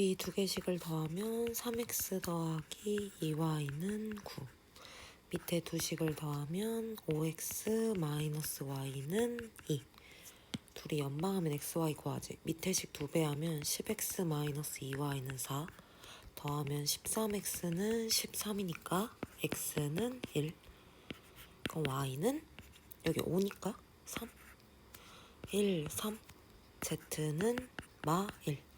위두 개씩을 더하면 3x 더하기 2y는 9. 밑에 두 식을 더하면 5x 마이너스 y는 2. 둘이 연방하면 xy 구하지. 밑에 식 두 배 하면 10x 마이너스 2y는 4. 더하면 13x는 13이니까 x는 1. 그럼 y는 여기 5니까 3. 1, 3. z는 마 1.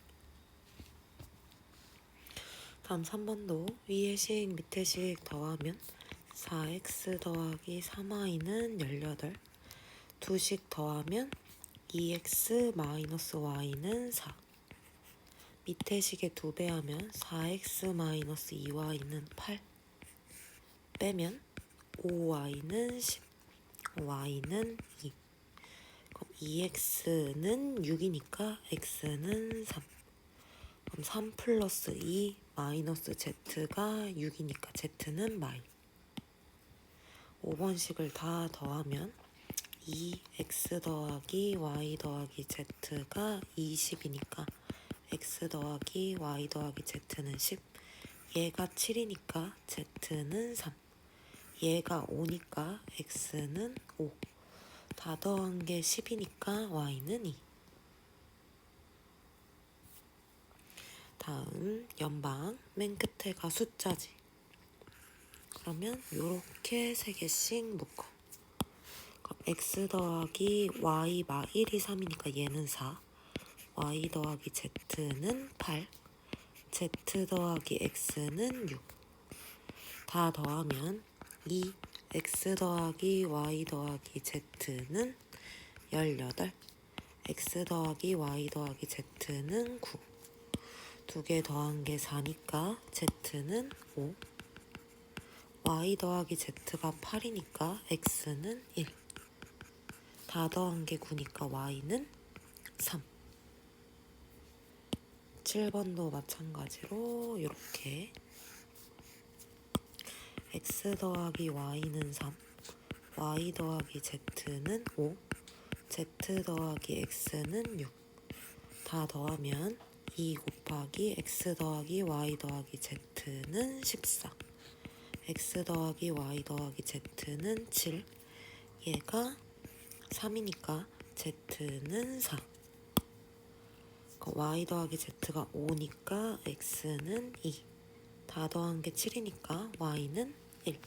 다음 3번도 위에 식 밑에 식 더하면 4x 더하기 3y는 18. 두식 더하면 2x 마이너스 y는 4. 밑에 식에 두배 하면 4x 마이너스 2y는 8. 빼면 5y는 10. y는 2. 그럼 2x는 6이니까 x는 3. 그럼 3 플러스 2 마이너스 z가 6이니까 z는 마이. 5번식을 다 더하면 2x 더하기 y 더하기 z가 20이니까 x 더하기 y 더하기 z는 10. 얘가 7이니까 z는 3. 얘가 5니까 x는 5. 다 더한 게 10이니까 y는 2. 다음 연방 맨 끝에가 숫자지. 그러면 요렇게 세 개씩 묶어. 그럼 x 더하기 y 마 1이 3이니까 얘는 4. y 더하기 z는 8. z 더하기 x는 6. 다 더하면 2 x 더하기 y 더하기 z는 18. x 더하기 y 더하기 z는 9. 두 개 더한 게 4니까 z는 5. y 더하기 z가 8이니까 x는 1. 다 더한 게 9니까 y는 3. 7번도 마찬가지로 이렇게 x 더하기 y는 3, y 더하기 z는 5, z 더하기 x는 6. 다 더하면 2 곱하기 x 더하기 y 더하기 z는 14. x 더하기 y 더하기 z는 7. 얘가 3이니까 z는 4. y 더하기 z가 5니까 x는 2. 다 더한 게 7이니까 y는 1.